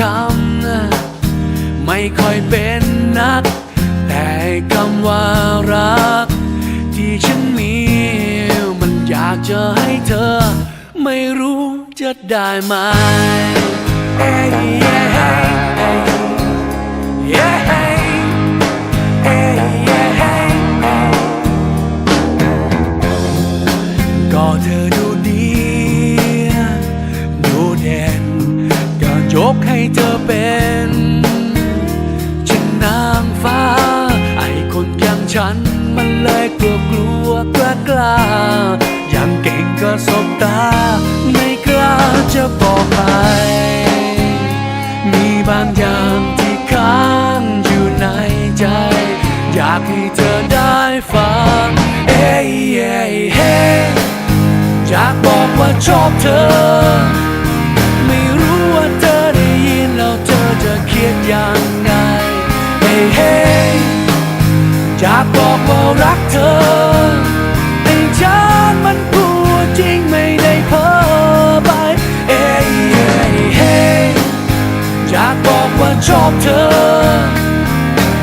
คำไม่ค่อยเป็นนัก แต่คำว่ารัก ที่ฉันมี มันอยากจะให้เธอ ไม่รู้จะได้ไหมเอ้ยเย้เฮ้ย กให้เธอเป็นฉันนางฟ้า ไอ้คนอย่างฉันมันเลยกลัวกลัวกล้ากล้าอย่างเก่งก็สบตา ไม่กล้าจะบอกใครมีบางอย่างที่ค้างอยู่ในใจ อยากให้เธอได้ฟังเอ้ยเอ้ยเฮ้อยากบอกว่าชอบเธอ ชอบเธอ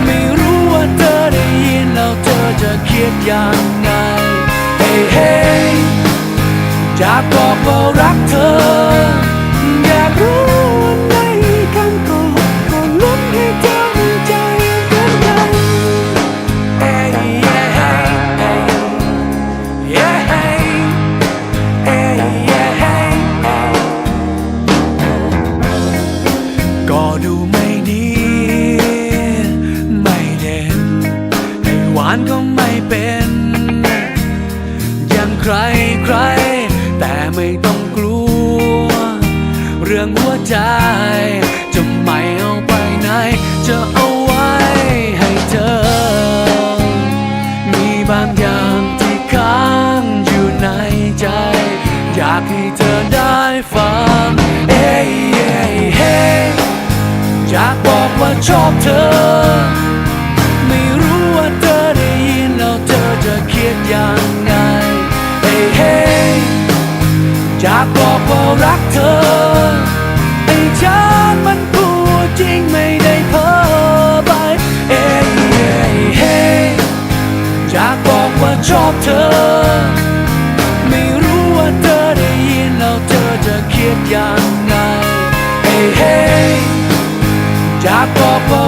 ไม่รู้ว่าเธอได้ยินแล้วเธอจะคิดยังไง เฮ้เฮ้ยอยากบอกว่ารักเธอ อยากรู้ ใครใคร แต่ไม่ต้องกลัว เรื่องหัวใจ จะไม่เอาไปไหนจะเอา รักเธอ ไอ้ฉันมันพูดจริงไม่ได้เพ้อไปเอ้ยเฮ้ยเฮ้ยอยากบอกว่าชอบเธอ ไม่รู้ว่าเธอได้ยินแล้วเธอจะคิดยังไงเฮ้ยเฮ้ยอยากบอกว่า